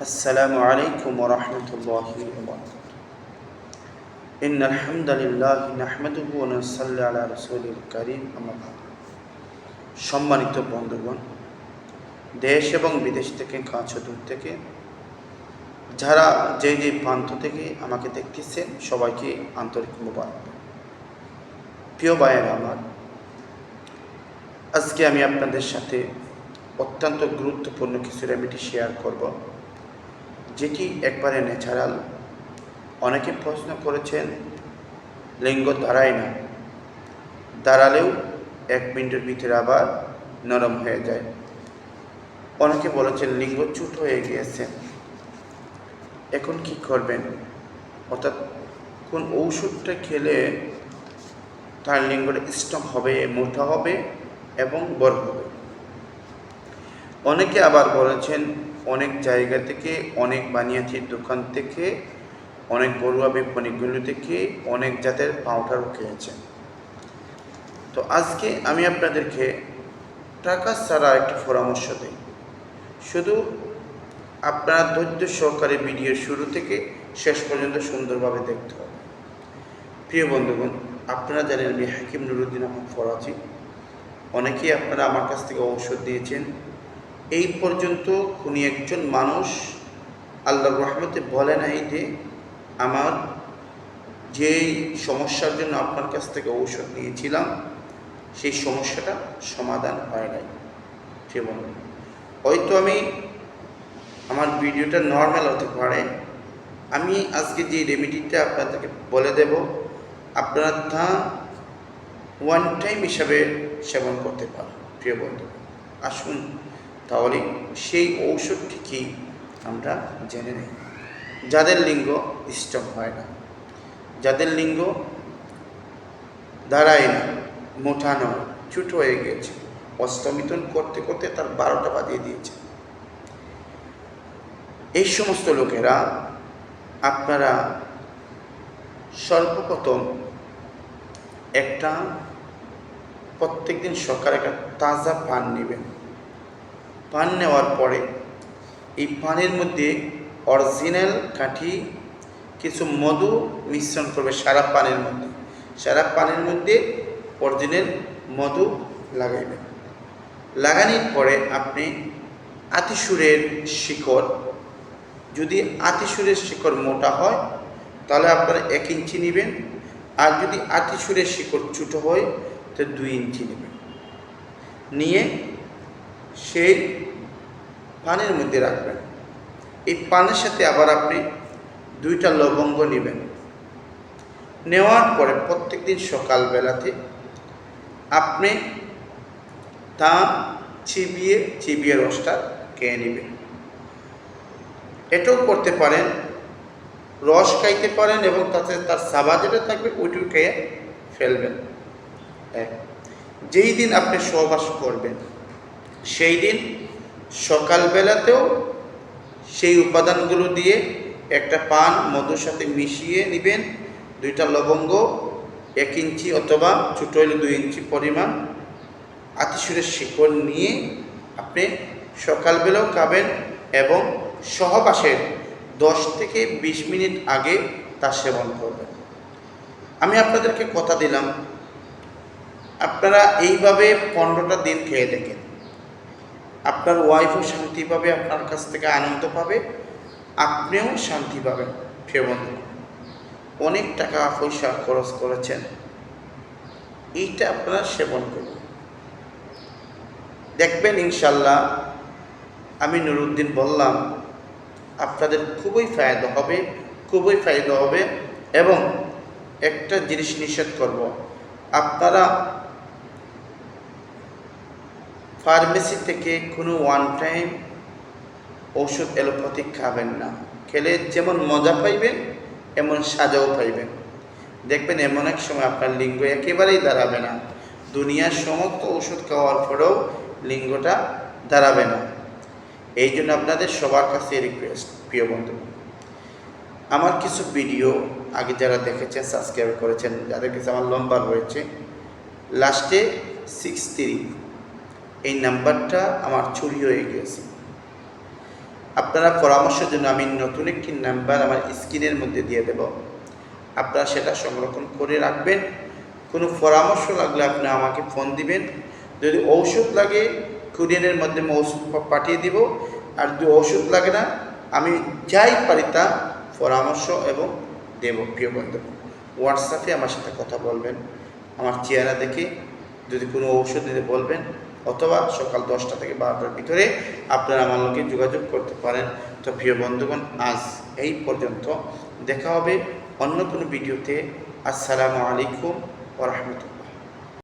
السلام عليكم ورحمة الله وبركاته إن الحمد لله نحمده ونصلي على رسوله الكريم أما بعد সম্মানিত বন্ধুগণ দেশ এবং বিদেশ থেকে কাছে দূর থেকে যারা যে যে প্রান্ত থেকে আমাকে দেখতেছেন সবাইকে আন্তরিক মোবারক প্রিয় ভাইয়ের আমার আজকে আমি আপনাদের সাথে অত্যন্ত গুরুত্বপূর্ণ কিছু রেমিডি শেয়ার করব যেটি একবারে ন্যাচারাল? অনেকে প্রশ্ন করেছেন, লিঙ্গ দাঁড়ায় না। দাঁড়ালেও এক মিনিটের ভিতরে আবার নরম হয়ে যায়। অনেকে বলেছেন, লিঙ্গ চুট হয়ে গিয়েছে। এখন কি করবেন? অর্থাৎ কোন ঔষধটা খেলে তার লিঙ্গটা স্ট্রং হবে, মোটা হবে এবং বড় হবে? অনেকে আবার বলেছেন অনেক জায়গা থেকে, অনেক বানিয়াচির দোকান থেকে, অনেক বড়ুয়া বিপণীগুলো থেকে, অনেক জাতের পাউডারও খেয়েছেন তো আজকে আমি আপনাদেরকে টাকা ছাড়া একটি পরামর্শ দিই। শুধু আপনারা ধৈর্য সহকারে ভিডিও শুরু থেকে শেষ পর্যন্ত সুন্দরভাবে দেখতে হবে। প্রিয় বন্ধুগণ, আপনারা জানেন আমি হাকিম নুরুদ্দিন আহমদ ফরাজি। অনেকেই আপনারা আমার কাছ থেকে ঔষধ দিয়েছেন এই পর্যন্ত কোনো একজন মানুষ। আল্লাহর রহমতে বলে নাই যে আমার যেই সমস্যার জন্য আপনার কাছ থেকে ঔষধ নিয়েছিলাম, সেই সমস্যাটা সমাধান হয় নাই। সে বলুন হয়তো আমি আমার ভিডিওটা নর্মাল হতে পারে। আমি আজকে যে রেমিডিটা আপনাদেরকে বলে দেব, আপনারা তা ওয়ান টাইম হিসাবে সেবন করতে পারেন। প্রিয় বন্ধু আসুন তাহলে সেই ঔষধটি কি আমরা জেনে নিই। যাদের লিঙ্গ স্ট্রং হয় না, যাদের লিঙ্গ দাঁড়ায় না, মোটা ছোট হয়ে গিয়েছে অস্তমিতন করতে করতে তার বারোটা বাজিয়ে দিয়েছে। এই সমস্ত লোকেরা আপনারা সর্বপ্রথম একটা প্রত্যেক দিন সকালে একটা তাজা পান নেবেন। পান নেওয়ার পরে এই পানের মধ্যে অরিজিনাল কাঠি, কিছু মধু মিশ্রণ করবে সারা পানের মধ্যে। সারা পানের মধ্যে অরিজিনাল মধু লাগাইবেন। লাগানোর পরে আপনি আতিসুরের শিকড়, যদি আতিসুরের শিকড় মোটা হয়, তাহলে আপনারা এক ইঞ্চি নেবেন। আর যদি আতিসুরের শিকড় ছোটো হয়, তো দুই ইঞ্চি নেবেন। নিয়ে সেই পানের মধ্যে রাখবেন। এই পানের সাথে আবার আপনি দুইটা লবঙ্গ নেবেন। নেওয়ার পরে প্রত্যেক দিন সকালবেলাতে আপনি তা চিবিয়ে চিবিয়ে রসটা খেয়ে নেবেন। এটাও করতে পারেন, রস খাইতে পারেন এবং তাতে তার সাবা যেটা থাকবে ওইটুকু খেয়ে ফেলবেন। যেই দিন আপনি সহবাস করবেন, সেই দিন সকালবেলাতেও সেই উপাদানগুলো দিয়ে একটা পান মধুর সাথে মিশিয়ে নেবেন। দুইটা লবঙ্গ, এক ইঞ্চি অথবা ছোটো হলে দুই ইঞ্চি পরিমাণ আতিসুরের শিকড় নিয়ে আপনি সকালবেলাও খাবেন এবং সহবাসের দশ থেকে বিশ মিনিট আগে তা সেবন করবেন। আমি আপনাদেরকে কথা দিলাম, আপনারা এইভাবে পনেরোটা দিন খেয়ে দেখেন। আপনার ওয়াইফও শান্তি পাবে, আপনার কাছ থেকে আনন্দ পাবে, আপনিও শান্তি পাবেন, প্রিয় বন্ধু। অনেক টাকা পয়সা খরচ করেছেন। এইটা আপনারা সেবন করুন। দেখবেন ইনশাল্লাহ, আমি নুরুদ্দিন বললাম, আপনাদের খুবই ফায়দা হবে, খুবই ফায়দা হবে এবং একটা জিনিস নিষেধ করব। আপনারা ফার্মেসি থেকে কোনো ওয়ান টাইম ওষুধ অ্যালোপ্যাথিক খাবেন না। খেলে যেমন মজা পাইবেন, এমন সাজাও পাইবেন। দেখবেন এমন এক সময় আপনার লিঙ্গ একেবারেই দাঁড়াবে না। দুনিয়ার সমস্ত ওষুধ খাওয়ার পরেও লিঙ্গটা দাঁড়াবে না। এই জন্য আপনাদের সবার কাছে রিকোয়েস্ট প্রিয় বন্ধু। আমার কিছু ভিডিও আগে যারা দেখেছেন সাবস্ক্রাইব করেছেন, যাদের কাছে আমার লম্বা রয়েছে লাস্টে সিক্স থ্রি এই নাম্বারটা আমার চুরি হয়ে গিয়েছে। আপনারা পরামর্শের জন্য আমি নতুন একটি নাম্বার আমার স্ক্রিনের মধ্যে দিয়ে দেব। আপনারা সেটা সংরক্ষণ করে রাখবেন। কোনো পরামর্শ লাগলে আপনি আমাকে ফোন দিবেন। যদি ঔষধ লাগে, কুরিয়ারের মাধ্যমে ওষুধ পাঠিয়ে দিব। আর যদি ওষুধ লাগে না, আমি যাই পারি তা পরামর্শ এবং দেব, প্রিয় বন্ধু। হোয়াটসঅ্যাপে আমার সাথে কথা বলবেন। আমার চেহারা দেখে যদি কোনো ঔষধ দিতে বলবেন অথবা সকাল দশটা থেকে বারোটার ভিতরে আপনারা আমার লোকে যোগাযোগ করতে পারেন। তো প্রিয় বন্ধুগণ, আজ এই পর্যন্ত। দেখা হবে অন্য কোনো ভিডিওতে। আসসালামু আলাইকুম ওরহমতুল্লাহ